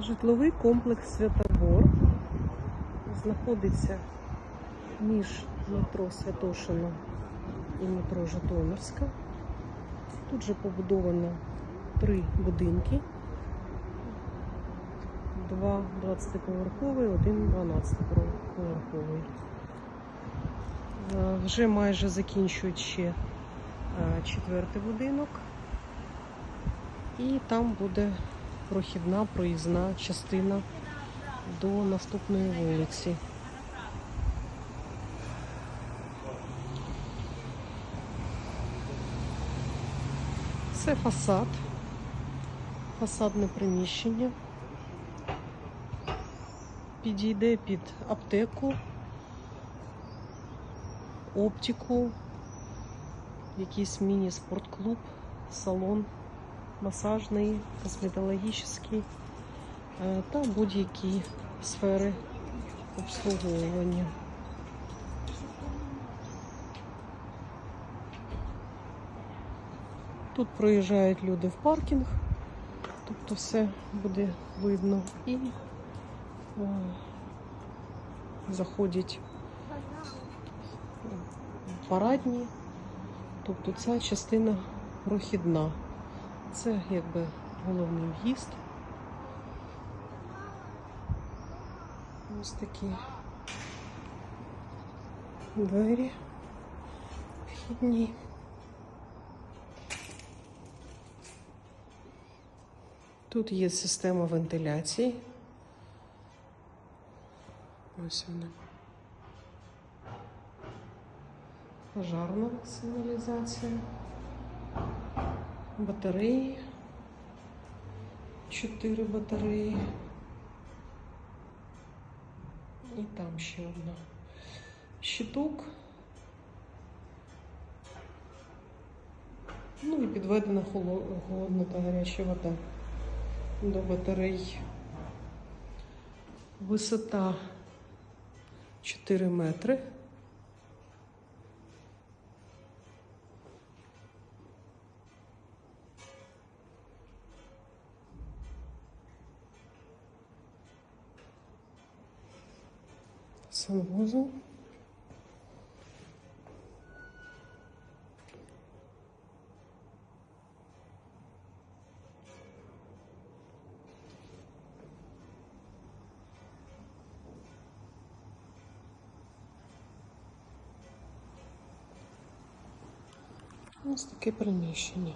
Житловий комплекс Святобор знаходиться між метро Святошино і метро Житомирська. Тут же побудовано три будинки. Два 20-поверховий, один 12-поверховий. Е, Вже майже закінчують ще е, четвертий будинок. І там буде прохідна проїзна частина до наступної вулиці. Це фасад, фасадне приміщення. Підійде під аптеку, оптику, якийсь міні-спортклуб, салон масажний, косметологічний е, та будь-які сфери обслуговування. Тут проїжджають люди в паркінг, тобто все буде видно і о, заходять в парадні, тобто ця частина прохідна. Це якби головний в'їзд. Ось такі двері вхідні. Тут є система вентиляції. Ось вона. Пожарна сигналізація. Батареї. Чотири батареї. І там ще одна. Щиток. Ну і підведена холодна та гаряча вода до батарей. Висота 4 метри. Санвузол. Ось таке приміщення.